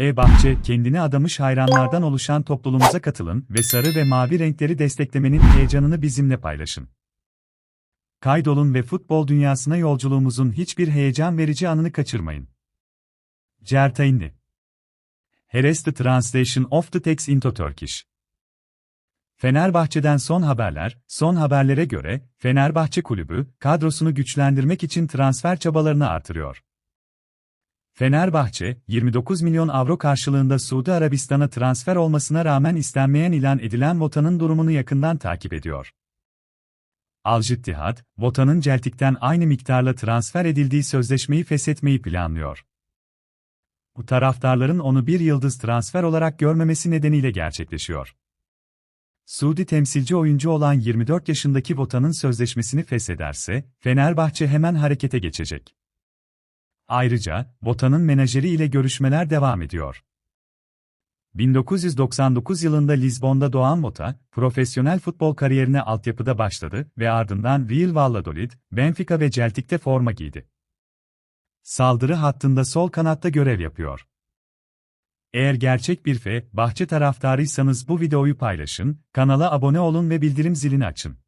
E-Bahçe, kendini adamış hayranlardan oluşan topluluğumuza katılın ve sarı ve mavi renkleri desteklemenin heyecanını bizimle paylaşın. Kaydolun ve futbol dünyasına yolculuğumuzun hiçbir heyecan verici anını kaçırmayın. Certainli Here is the translation of the text into Turkish. Fenerbahçe'den son haberler, son haberlere göre, Fenerbahçe Kulübü, kadrosunu güçlendirmek için transfer çabalarını artırıyor. Fenerbahçe, 29 milyon avro karşılığında Suudi Arabistan'a transfer olmasına rağmen istenmeyen ilan edilen Vota'nın durumunu yakından takip ediyor. Al-Jittihad, Vota'nın Celtik'ten aynı miktarla transfer edildiği sözleşmeyi feshetmeyi planlıyor. Bu taraftarların onu bir yıldız transfer olarak görmemesi nedeniyle gerçekleşiyor. Suudi temsilci oyuncu olan 24 yaşındaki Vota'nın sözleşmesini feshederse, Fenerbahçe hemen harekete geçecek. Ayrıca, Vota'nın menajeri ile görüşmeler devam ediyor. 1999 yılında Lizbon'da doğan Vota, profesyonel futbol kariyerine altyapıda başladı ve ardından Real Valladolid, Benfica ve Celtic'te forma giydi. Saldırı hattında sol kanatta görev yapıyor. Eğer gerçek bir fe, bahçe taraftarıysanız bu videoyu paylaşın, kanala abone olun ve bildirim zilini açın.